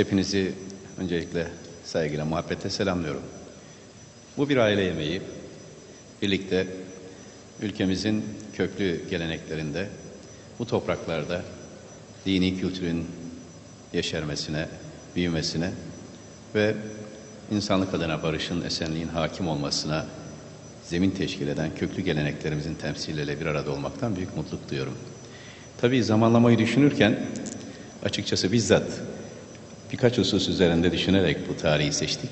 Hepinizi öncelikle saygıyla, muhabbetle selamlıyorum. Bu bir aile yemeği. Birlikte ülkemizin köklü geleneklerinde, bu topraklarda dini kültürün yeşermesine, büyümesine ve insanlık adına barışın, esenliğin hakim olmasına zemin teşkil eden köklü geleneklerimizin temsiliyle bir arada olmaktan büyük mutluluk duyuyorum. Tabii zamanlamayı düşünürken açıkçası bizzat birkaç husus üzerinde düşünerek bu tarihi seçtik.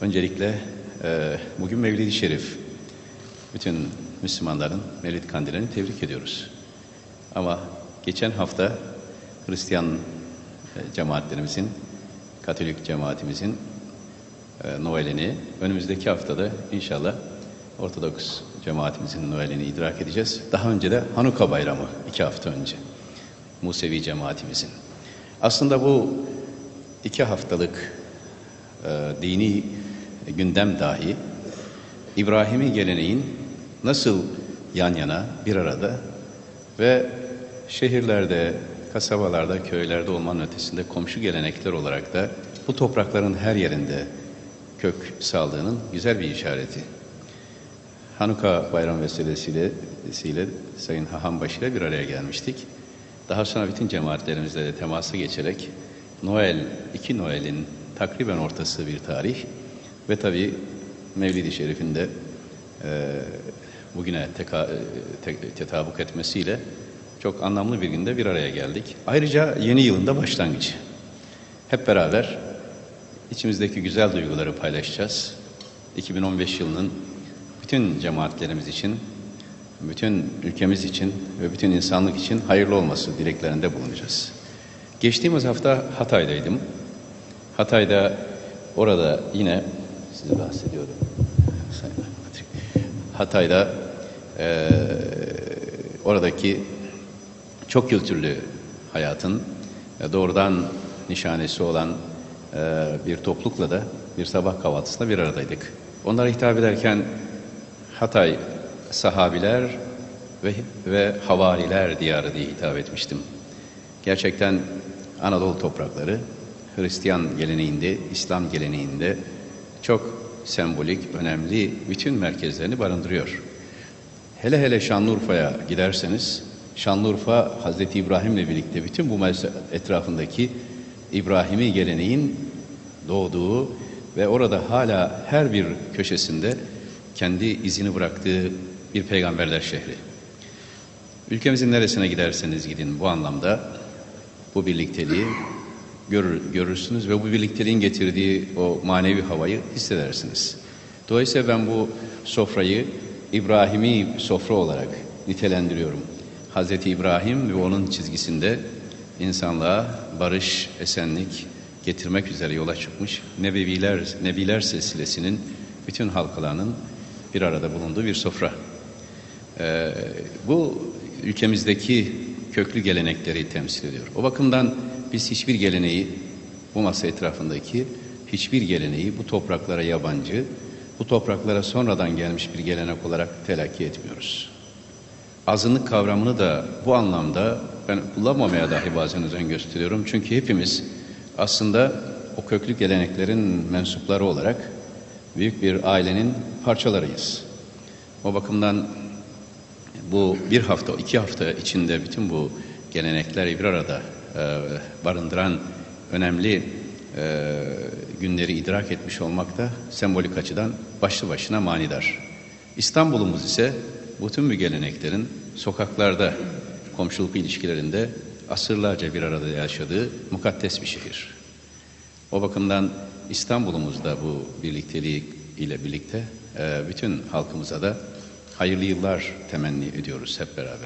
Öncelikle e, bugün Mevlid-i Şerif. Bütün Müslümanların Mevlid Kandilini tebrik ediyoruz. Ama geçen hafta Hristiyan e, cemaatlerimizin, Katolik cemaatimizin e, Noel'ini, önümüzdeki haftada inşallah Ortodoks cemaatimizin Noel'ini idrak edeceğiz. Daha önce de Hanuka Bayramı, iki hafta önce. Musevi cemaatimizin. Aslında bu iki haftalık e, dini gündem dahi İbrahimi geleneğin nasıl yan yana bir arada ve şehirlerde, kasabalarda, köylerde olmanın ötesinde komşu gelenekler olarak da bu toprakların her yerinde kök saldığının güzel bir işareti. Hanuka bayram vesilesiyle siyle Sayın Hahanbaşı ile bir araya gelmiştik. Daha sonra bütün cemaatlerimizle de temasa geçerek Noel, iki Noel'in takriben ortası bir tarih ve tabii Mevlid-i Şerif'in de e, bugüne teka, te, tetabuk etmesiyle çok anlamlı bir günde bir araya geldik. Ayrıca yeni yılın da başlangıcı. Hep beraber içimizdeki güzel duyguları paylaşacağız. 2015 yılının bütün cemaatlerimiz için, bütün ülkemiz için ve bütün insanlık için hayırlı olması dileklerinde bulunacağız. Geçtiğimiz hafta Hatay'daydım. Hatay'da orada yine sizi bahsediyorum. Hatay'da e, oradaki çok kültürlü hayatın doğrudan nişanesi olan e, bir toplulukla da bir sabah kahvaltısında bir aradaydık. Onlara hitap ederken Hatay sahabiler ve, ve havariler diyarı diye hitap etmiştim. Gerçekten Anadolu toprakları Hristiyan geleneğinde, İslam geleneğinde çok sembolik, önemli bütün merkezlerini barındırıyor. Hele hele Şanlıurfa'ya giderseniz, Şanlıurfa Hazreti İbrahim'le birlikte bütün bu etrafındaki İbrahimi geleneğin doğduğu ve orada hala her bir köşesinde kendi izini bıraktığı bir peygamberler şehri. Ülkemizin neresine giderseniz gidin bu anlamda bu birlikteliği görür, görürsünüz ve bu birlikteliğin getirdiği o manevi havayı hissedersiniz. Dolayısıyla ben bu sofrayı İbrahimi sofra olarak nitelendiriyorum. Hazreti İbrahim ve onun çizgisinde insanlığa barış, esenlik getirmek üzere yola çıkmış Nebeviler, Nebiler silsilesinin bütün halkalarının bir arada bulunduğu bir sofra. Ee, bu ülkemizdeki köklü gelenekleri temsil ediyor. O bakımdan biz hiçbir geleneği, bu masa etrafındaki hiçbir geleneği bu topraklara yabancı, bu topraklara sonradan gelmiş bir gelenek olarak telakki etmiyoruz. Azınlık kavramını da bu anlamda ben kullanmamaya dahi bazen özen gösteriyorum. Çünkü hepimiz aslında o köklü geleneklerin mensupları olarak büyük bir ailenin parçalarıyız. O bakımdan bu bir hafta, iki hafta içinde bütün bu gelenekleri bir arada e, barındıran önemli e, günleri idrak etmiş olmak da sembolik açıdan başlı başına manidar. İstanbul'umuz ise bütün bu geleneklerin sokaklarda, komşuluk ilişkilerinde asırlarca bir arada yaşadığı mukaddes bir şehir. O bakımdan İstanbul'umuzda bu birlikteliği ile birlikte e, bütün halkımıza da hayırlı yıllar temenni ediyoruz hep beraber.